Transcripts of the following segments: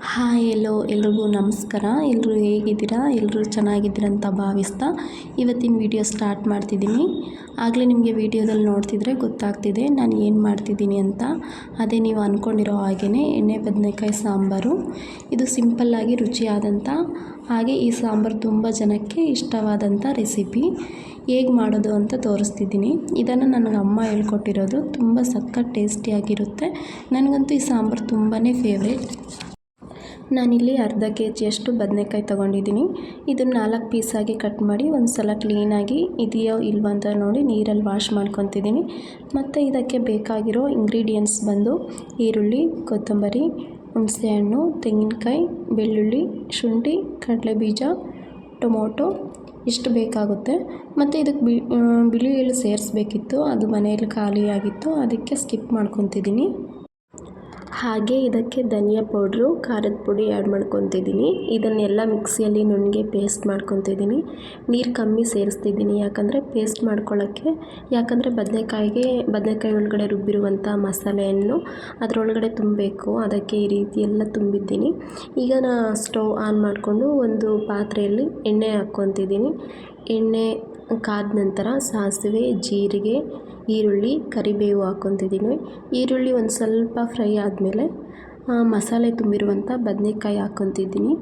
Hi, ಎಲ್ಲೋ, ಎಲ್ರಿಗೂ ನಮಸ್ಕಾರ. ಎಲ್ಲರೂ ಹೇಗಿದ್ದೀರಾ? ಎಲ್ಲರೂ ಚೆನ್ನಾಗಿದ್ದೀರಾ ಅಂತ ಭಾವಿಸ್ತಾ ಇವತ್ತಿನ ವಿಡಿಯೋ ಸ್ಟಾರ್ಟ್ ಮಾಡ್ತಿದ್ದೀನಿ. ಆಗಲೇ ನಿಮಗೆ ವಿಡಿಯೋದಲ್ಲಿ ನೋಡ್ತಿದ್ರೆ ಗೊತ್ತಾಗ್ತಿದೆ ನಾನು ಏನು ಮಾಡ್ತಿದ್ದೀನಿ ಅಂತ. ಅದೇ ನೀವು ಅಂದ್ಕೊಂಡಿರೋ ಹಾಗೆಯೇ ಎಣ್ಣೆ, ಬದನೆಕಾಯಿ, ಸಾಂಬಾರು. ಇದು ಸಿಂಪಲ್ಲಾಗಿ ರುಚಿಯಾದಂಥ, ಹಾಗೆ ಈ ಸಾಂಬಾರು ತುಂಬ ಜನಕ್ಕೆ ಇಷ್ಟವಾದಂಥ ರೆಸಿಪಿ. ಹೇಗೆ ಮಾಡೋದು ಅಂತ ತೋರಿಸ್ತಿದ್ದೀನಿ. ಇದನ್ನು ನನಗೆ ಅಮ್ಮ ಹೇಳ್ಕೊಟ್ಟಿರೋದು ತುಂಬ ಸಖತ್ ಟೇಸ್ಟಿಯಾಗಿರುತ್ತೆ. ನನಗಂತೂ ಈ ಸಾಂಬಾರು ತುಂಬಾ ಫೇವ್ರೇಟ್. ನಾನಿಲ್ಲಿ ಅರ್ಧ ಕೆ ಜಿಯಷ್ಟು ಬದನೆಕಾಯಿ ತೊಗೊಂಡಿದ್ದೀನಿ. ಇದನ್ನು ನಾಲ್ಕು ಪೀಸಾಗಿ ಕಟ್ ಮಾಡಿ ಒಂದು ಸಲ ಕ್ಲೀನಾಗಿ ಇದೆಯೋ ಇಲ್ವ ಅಂತ ನೋಡಿ ನೀರಲ್ಲಿ ವಾಶ್ ಮಾಡ್ಕೊತಿದ್ದೀನಿ. ಮತ್ತು ಇದಕ್ಕೆ ಬೇಕಾಗಿರೋ ಇಂಗ್ರೀಡಿಯೆಂಟ್ಸ್ ಬಂದು ಈರುಳ್ಳಿ, ಕೊತ್ತಂಬರಿ, ಹುಣಸೆಹಣ್ಣು, ತೆಂಗಿನಕಾಯಿ, ಬೆಳ್ಳುಳ್ಳಿ, ಶುಂಠಿ, ಕಡಲೆಬೀಜ, ಟೊಮೊಟೊ ಇಷ್ಟು ಬೇಕಾಗುತ್ತೆ. ಮತ್ತು ಇದಕ್ಕೆ ಬಿಳಿ ಎಳ್ಳು ಸೇರಿಸ್ಬೇಕಿತ್ತು. ಅದು ಮನೆಯಲ್ಲಿ ಖಾಲಿಯಾಗಿತ್ತು. ಅದಕ್ಕೆ ಸ್ಕಿಪ್ ಮಾಡ್ಕೊತಿದ್ದೀನಿ. ಹಾಗೆ ಇದಕ್ಕೆ ಧನಿಯಾ ಪೌಡ್ರು, ಖಾರದ ಪುಡಿ ಆ್ಯಡ್ ಮಾಡ್ಕೊತಿದ್ದೀನಿ. ಇದನ್ನೆಲ್ಲ ಮಿಕ್ಸಿಯಲ್ಲಿ ನುಣ್ಣಗೆ ಪೇಸ್ಟ್ ಮಾಡ್ಕೊತಿದ್ದೀನಿ. ನೀರು ಕಮ್ಮಿ ಸೇರಿಸ್ತಿದ್ದೀನಿ. ಯಾಕಂದರೆ ಪೇಸ್ಟ್ ಮಾಡ್ಕೊಳ್ಳೋಕ್ಕೆ ಯಾಕಂದರೆ ಬದನೆಕಾಯಿಗೆ, ಬದನೆಕಾಯಿ ಒಳಗಡೆ ರುಬ್ಬಿರುವಂಥ ಮಸಾಲೆಯನ್ನು ಅದರೊಳಗಡೆ ತುಂಬಬೇಕು. ಅದಕ್ಕೆ ಈ ರೀತಿ ಎಲ್ಲ ತುಂಬಿದ್ದೀನಿ. ಈಗ ನಾ ಸ್ಟವ್ ಆನ್ ಮಾಡಿಕೊಂಡು ಒಂದು ಪಾತ್ರೆಯಲ್ಲಿ ಎಣ್ಣೆ ಹಾಕ್ಕೊತಿದ್ದೀನಿ. ಎಣ್ಣೆ ಕಾದ ನಂತರ ಸಾಸಿವೆ, ಜೀರಿಗೆ, ಈರುಳ್ಳಿ, ಕರಿಬೇವು ಹಾಕೊತಿದ್ದೀನಿ ಈರುಳ್ಳಿ ಒಂದು ಸ್ವಲ್ಪ ಫ್ರೈ ಆದಮೇಲೆ ಮಸಾಲೆ ತುಂಬಿರುವಂಥ ಬದನೇಕಾಯಿ ಹಾಕೊತಿದ್ದೀನಿ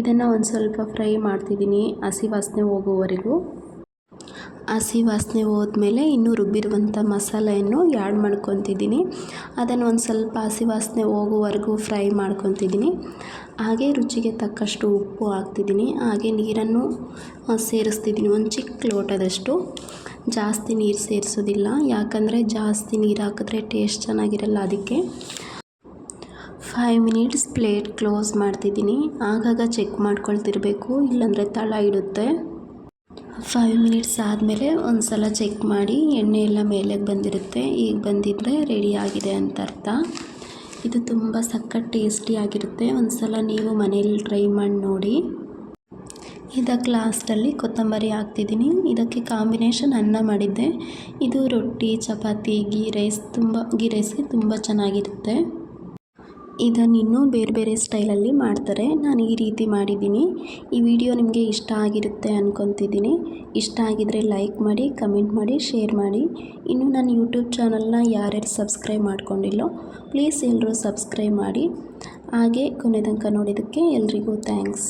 ಇದನ್ನು ಒಂದು ಸ್ವಲ್ಪ ಫ್ರೈ ಮಾಡ್ತಿದ್ದೀನಿ ಹಸಿ ವಾಸನೆ ಹೋಗೋವರೆಗೂ. ಹಸಿ ವಾಸನೆ ಹೋದ್ಮೇಲೆ ಇನ್ನೂ ರುಬ್ಬಿರುವಂಥ ಮಸಾಲೆಯನ್ನು ಆ್ಯಡ್ ಮಾಡ್ಕೊತಿದ್ದೀನಿ. ಅದನ್ನು ಒಂದು ಸ್ವಲ್ಪ ಹಸಿ ವಾಸನೆ ಹೋಗೋವರೆಗೂ ಫ್ರೈ ಮಾಡ್ಕೊತಿದ್ದೀನಿ. ಹಾಗೆ ರುಚಿಗೆ ತಕ್ಕಷ್ಟು ಉಪ್ಪು ಹಾಕ್ತಿದ್ದೀನಿ. ಹಾಗೆ ನೀರನ್ನು ಸೇರಿಸ್ತಿದ್ದೀನಿ. ಒಂದು ಚಿಕ್ಕ ಲೋಟದಷ್ಟು. ಜಾಸ್ತಿ ನೀರು ಸೇರಿಸೋದಿಲ್ಲ. ಯಾಕಂದರೆ ಜಾಸ್ತಿ ನೀರು ಹಾಕಿದ್ರೆ ಟೇಸ್ಟ್ ಚೆನ್ನಾಗಿರಲ್ಲ ಅದಕ್ಕೆ. ಫೈವ್ ಮಿನಿಟ್ಸ್ ಪ್ಲೇಟ್ ಕ್ಲೋಸ್ ಮಾಡ್ತಿದ್ದೀನಿ. ಆಗಾಗ ಚೆಕ್ ಮಾಡ್ಕೊಳ್ತಿರ್ಬೇಕು. ಇಲ್ಲಾಂದರೆ ತಳ ಇಡುತ್ತೆ. ಫೈವ್ ಮಿನಿಟ್ಸ್ ಆದಮೇಲೆ ಒಂದು ಸಲ ಚೆಕ್ ಮಾಡಿ ಎಣ್ಣೆ ಎಲ್ಲ ಮೇಲೆ ಬಂದಿರುತ್ತೆ. ಈಗ ಬಂದಿದ್ದರೆ ರೆಡಿ ಆಗಿದೆ ಅಂತ ಅರ್ಥ. ಇದು ತುಂಬ ಸಖತ್ ಟೇಸ್ಟಿಯಾಗಿರುತ್ತೆ ಒಂದು ಸಲ ನೀವು ಮನೇಲಿ ಟ್ರೈ ಮಾಡಿ ನೋಡಿ. ಇದಕ್ಕೆ ಲಾಸ್ಟಲ್ಲಿ ಕೊತ್ತಂಬರಿ ಹಾಕ್ತಿದ್ದೀನಿ. ಇದಕ್ಕೆ ಕಾಂಬಿನೇಷನ್ ಅನ್ನ ಮಾಡಿದ್ದೆ. ಇದು ರೊಟ್ಟಿ, ಚಪಾತಿ ಗೀ ರೈಸ್ ತುಂಬ ಗೀ ರೈಸ್ಗೆ ತುಂಬ ಚೆನ್ನಾಗಿರುತ್ತೆ. ಇದನ್ನು ಇನ್ನೂ ಬೇರೆ ಬೇರೆ ಸ್ಟೈಲಲ್ಲಿ ಮಾಡ್ತಾರೆ. ನಾನು ಈ ರೀತಿ ಮಾಡಿದ್ದೀನಿ. ಈ ವಿಡಿಯೋ ನಿಮಗೆ ಇಷ್ಟ ಆಗಿರುತ್ತೆ ಅಂದ್ಕೊತಿದ್ದೀನಿ ಇಷ್ಟ ಆಗಿದರೆ ಲೈಕ್ ಮಾಡಿ, ಕಮೆಂಟ್ ಮಾಡಿ, ಶೇರ್ ಮಾಡಿ. ಇನ್ನು ನನ್ನ ಯೂಟ್ಯೂಬ್ ಚಾನಲ್ನ ಯಾರ್ಯಾರು ಸಬ್ಸ್ಕ್ರೈಬ್ ಮಾಡ್ಕೊಂಡಿಲ್ಲೋ, ಪ್ಲೀಸ್ ಎಲ್ಲರೂ ಸಬ್ಸ್ಕ್ರೈಬ್ ಮಾಡಿ. ಹಾಗೆ ಕೊನೆ ತನಕ ನೋಡಿದ್ದಕ್ಕೆ ಎಲ್ರಿಗೂ ಥ್ಯಾಂಕ್ಸ್.